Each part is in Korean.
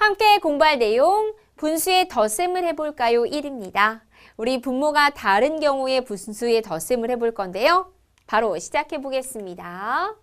함께 공부할 내용 분수의 덧셈을 해볼까요? 1입니다. 우리 분모가 다른 경우에 분수의 덧셈을 해볼 건데요. 바로 시작해 보겠습니다.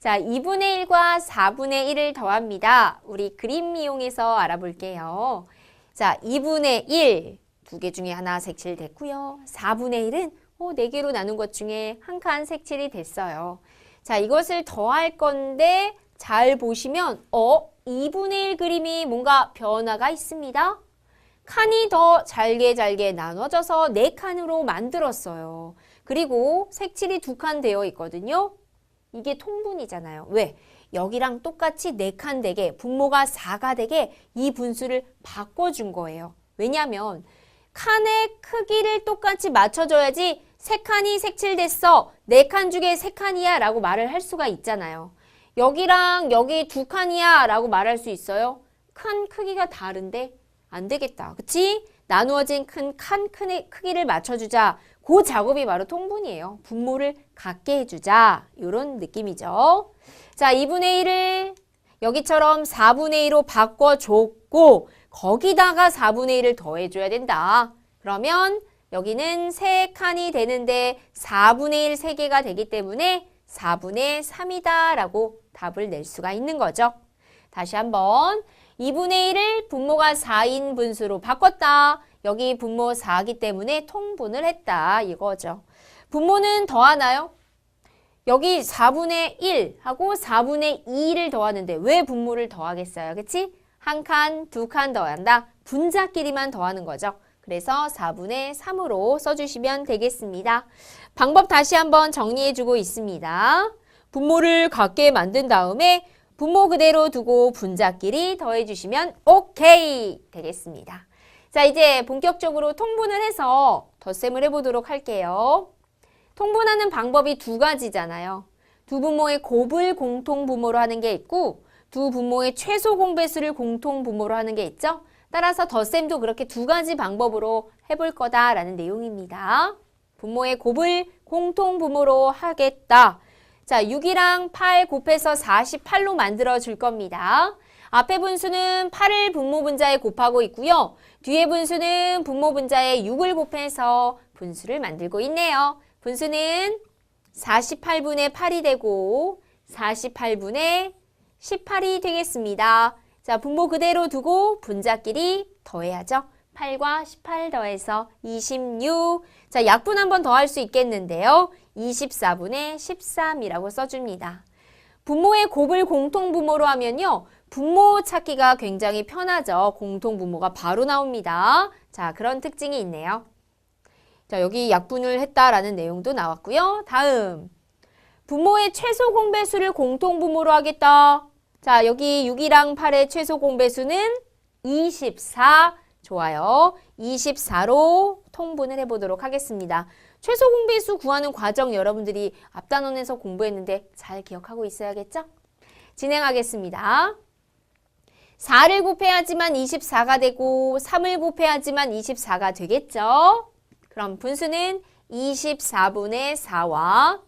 자, 2분의 1과 4분의 1을 더합니다. 우리 그림 이용해서 알아볼게요. 자, 2분의 1, 두 개 중에 하나 색칠됐고요. 4분의 1은 어, 4개로 나눈 것 중에 한 칸 색칠이 됐어요. 자, 이것을 더할 건데 잘 보시면 어, 2분의 1 그림이 뭔가 변화가 있습니다. 칸이 더 잘게 잘게 나눠져서 네 칸으로 만들었어요. 그리고 색칠이 두 칸 되어 있거든요. 이게 통분이잖아요. 왜? 여기랑 똑같이 네칸 되게 분모가 4가 되게 이 분수를 바꿔준 거예요. 왜냐하면 칸의 크기를 똑같이 맞춰줘야지 세 칸이 색칠됐어. 네칸 중에 세 칸이야 라고 말을 할 수가 있잖아요. 여기랑 여기 두 칸이야 라고 말할 수 있어요. 칸 크기가 다른데 안 되겠다. 그치? 나누어진 큰 칸 크기를 맞춰주자. 그 작업이 바로 통분이에요. 분모를 같게 해주자. 이런 느낌이죠. 자, 2분의 1을 여기처럼 4분의 1로 바꿔줬고 거기다가 4분의 1을 더해줘야 된다. 그러면 여기는 3칸이 되는데 4분의 1 3개가 되기 때문에 4분의 3이다 라고 답을 낼 수가 있는 거죠. 다시 한번 2분의 1을 분모가 4인 분수로 바꿨다. 여기 분모 4기 때문에 통분을 했다. 이거죠. 분모는 더하나요? 여기 4분의 1하고 4분의 2를 더하는데 왜 분모를 더하겠어요? 그치? 한 칸, 두 칸 더한다. 분자끼리만 더하는 거죠. 그래서 4분의 3으로 써주시면 되겠습니다. 방법 다시 한번 정리해주고 있습니다. 분모를 같게 만든 다음에 분모 그대로 두고 분자끼리 더해주시면 오케이 되겠습니다. 자 이제 본격적으로 통분을 해서 덧셈을 해보도록 할게요. 통분하는 방법이 두 가지잖아요. 두 분모의 곱을 공통 분모로 하는 게 있고 두 분모의 최소 공배수를 공통 분모로 하는 게 있죠. 따라서 덧셈도 그렇게 두 가지 방법으로 해볼 거다라는 내용입니다. 분모의 곱을 공통 분모로 하겠다. 자, 6이랑 8 곱해서 48로 만들어 줄 겁니다. 앞에 분수는 8을 분모 분자에 곱하고 있고요. 뒤에 분수는 분모 분자에 6을 곱해서 분수를 만들고 있네요. 분수는 48분의 8이 되고 48분의 18이 되겠습니다. 자, 분모 그대로 두고 분자끼리 더해야죠. 8과 18 더해서 26. 자, 약분 한 번 더 할 수 있겠는데요. 24분의 13이라고 써줍니다. 분모의 곱을 공통분모로 하면요. 분모 찾기가 굉장히 편하죠. 공통분모가 바로 나옵니다. 자, 그런 특징이 있네요. 자, 여기 약분을 했다라는 내용도 나왔고요. 다음, 분모의 최소 공배수를 공통분모로 하겠다. 자, 여기 6이랑 8의 최소 공배수는 24. 좋아요. 24로 통분을 해보도록 하겠습니다. 최소 공배수 구하는 과정 여러분들이 앞단원에서 공부했는데 잘 기억하고 있어야겠죠? 진행하겠습니다. 4를 곱해야지만 24가 되고 3을 곱해야지만 24가 되겠죠? 그럼 분수는 24분의 4와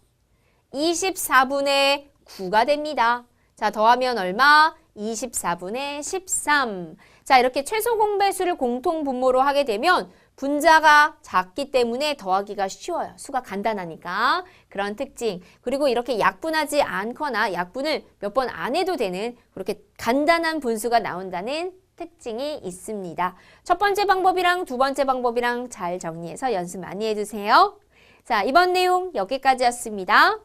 24분의 9가 됩니다. 자, 더하면 얼마? 24분의 13. 자, 이렇게 최소 공배수를 공통 분모로 하게 되면 분자가 작기 때문에 더하기가 쉬워요. 수가 간단하니까. 그런 특징. 그리고 이렇게 약분하지 않거나 약분을 몇 번 안 해도 되는 그렇게 간단한 분수가 나온다는 특징이 있습니다. 첫 번째 방법이랑 두 번째 방법이랑 잘 정리해서 연습 많이 해주세요. 자, 이번 내용 여기까지였습니다.